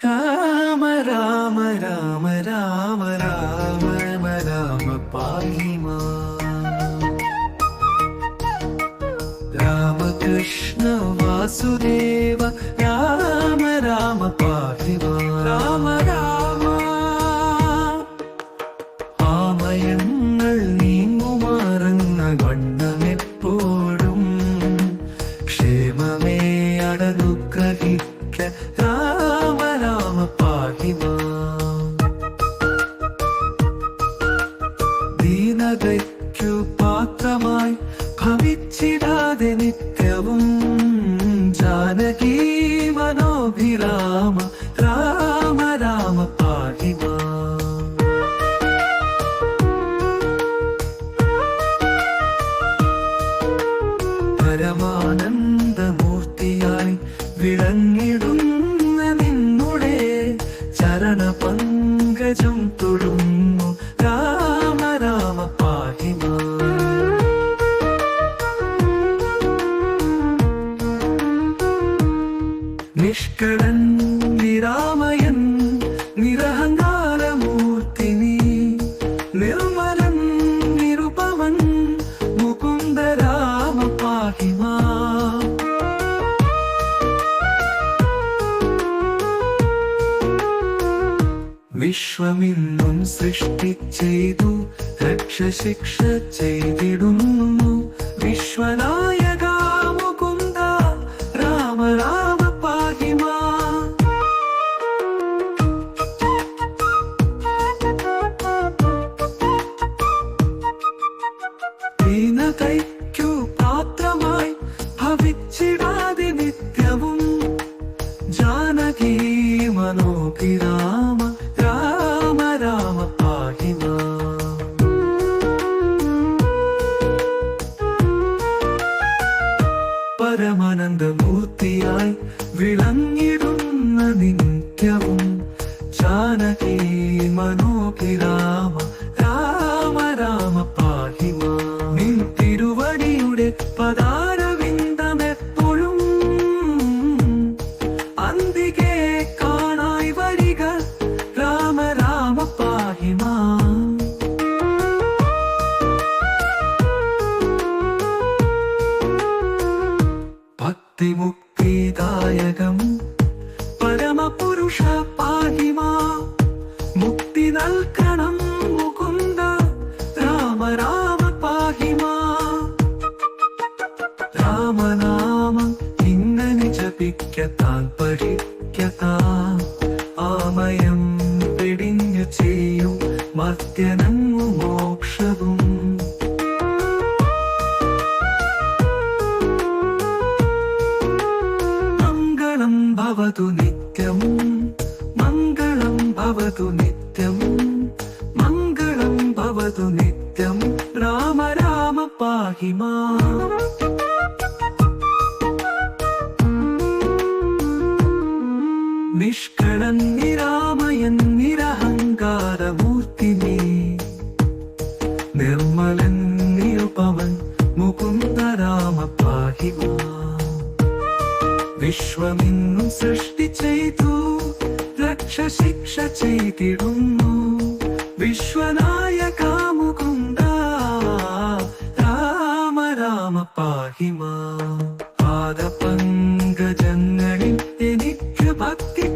राम राम राम राम राम राम राम पाहि मा रामकृष्ण वासुदेव वासुदे राम राम പാത്രമായി ഭവിച്ചിടാതെ നിത്യവും ജാനകി മനോഭിരാമ രാമ രാമ പാഹിമാ പരമാനന്ദമൂർത്തിയായി വിളങ്ങിടുന്ന നിന്നുടെ ചരണ പങ്കജം നിഷ്കളൻ നിരാമയൻ നിരഹങ്കാരമൂർത്തി നിർമ്മലൻ നിരുപവൻ മുകുന്ദരാമ പാഹിമാ വിശ്വമിന്നും സൃഷ്ടി ചെയ്തു രക്ഷശിക്ഷ ചെയ്തിടുന്നു. വിശ്വനായക മനോഭിരാമ രാമ രാമ പാഹിമാ. പരമാനന്ദമൂർത്തിയായി വിളങ്ങിടുന്ന നിത്യവും ജാനകി മനോഭിരാമ രാമ രാമ പാഹിമാ. ഭക്തിമുക്തിദായകം പരമപുരുഷ പാഹിമാ മുക്തി നൽകണം മുകുന്ദ രാമ രാമ പാഹിമാ. രാമനാമം ഇങ്ങനെ ജപിക്ക താൽപരിക്കത ആമയം പിടിഞ്ഞു ചെയ്യും മർത്യനങ്ങു മോക്ഷവും. ഭവതു നിത്യം മംഗളം ഭവതു നിത്യം മംഗളം ഭവതു നിത്യം രാമ രാമ പാഹിമാ നിഷ്കളൻ നിരാമയൻ നിരഹങ്കാരമൂർത്തി നിർമ്മലൻ നിരുപമൻ മുകുന്ദ രാമ പാഹിമാ ലോകം സൃഷ്ടി ചെയ്തു. ലക്ഷശിക്ഷ ചെയ്തിടുന്നു. വിശ്വനായ കാമുകുണ്ട രാമ രാമ പാഹിമ. പാദപങ്കജങ്ങളിൽ എനിക്ക് ഭക്തി